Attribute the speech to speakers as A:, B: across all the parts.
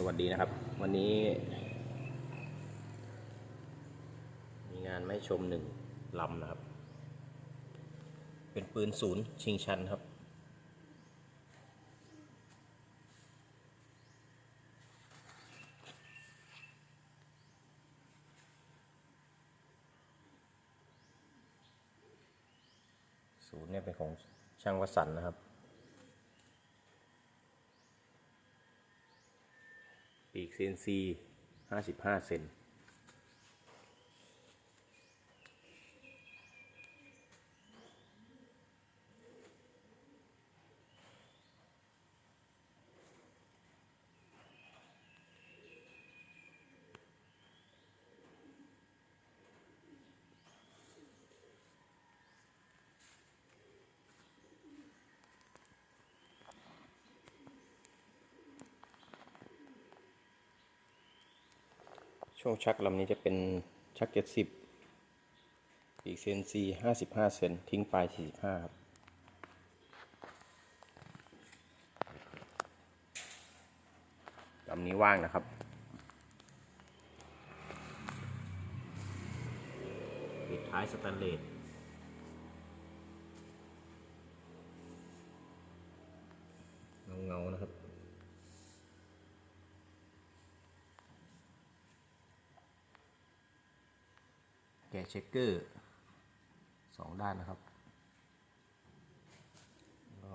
A: สวัสดีนะครับ วันนี้ มีงานไม่ชมหนึ่งลำนะครับ เป็นปืนศูนย์ชิงชันครับ ศูนย์เนี่ยเป็นของช่างวสันต์นะครับ ปีกเซนซี 55 เซน ช่วงชักลำนี้จะเป็นชัก 70ปีก CNC 55 เซนทิ้งปลาย 45 ครับลำนี้ว่างนะครับปิดท้ายสแตนเลสเงา ๆ นะครับ กเช็คเกอร์สองด้านนะครับก็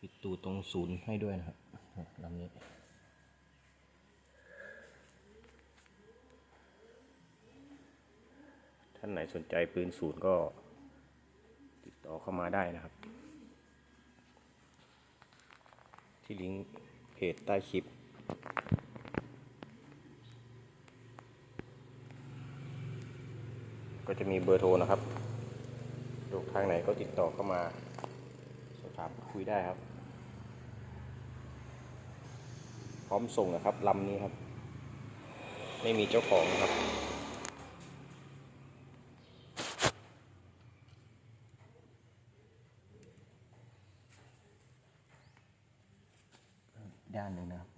A: ปิดตูตรงศูนย์ให้ด้วยนะครับลำนี้ท่านไหนสนใจปืนศูนย์ก็ติดต่อเข้ามาได้นะครับ ที่ลิงก์เพจใต้คลิป ก็จะมีเบอร์โทรนะครับลูกทางไหนก็ติดต่อเข้ามาสอบถามคุยได้ครับ พร้อมส่งนะครับลำนี้ครับ ไม่มีเจ้าของครับด้านหนึ่งนะครับ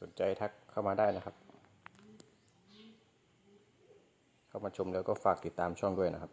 A: สนใจทักเข้ามาได้นะครับ เข้ามาชมแล้วก็ฝากติดตามช่องด้วยนะครับ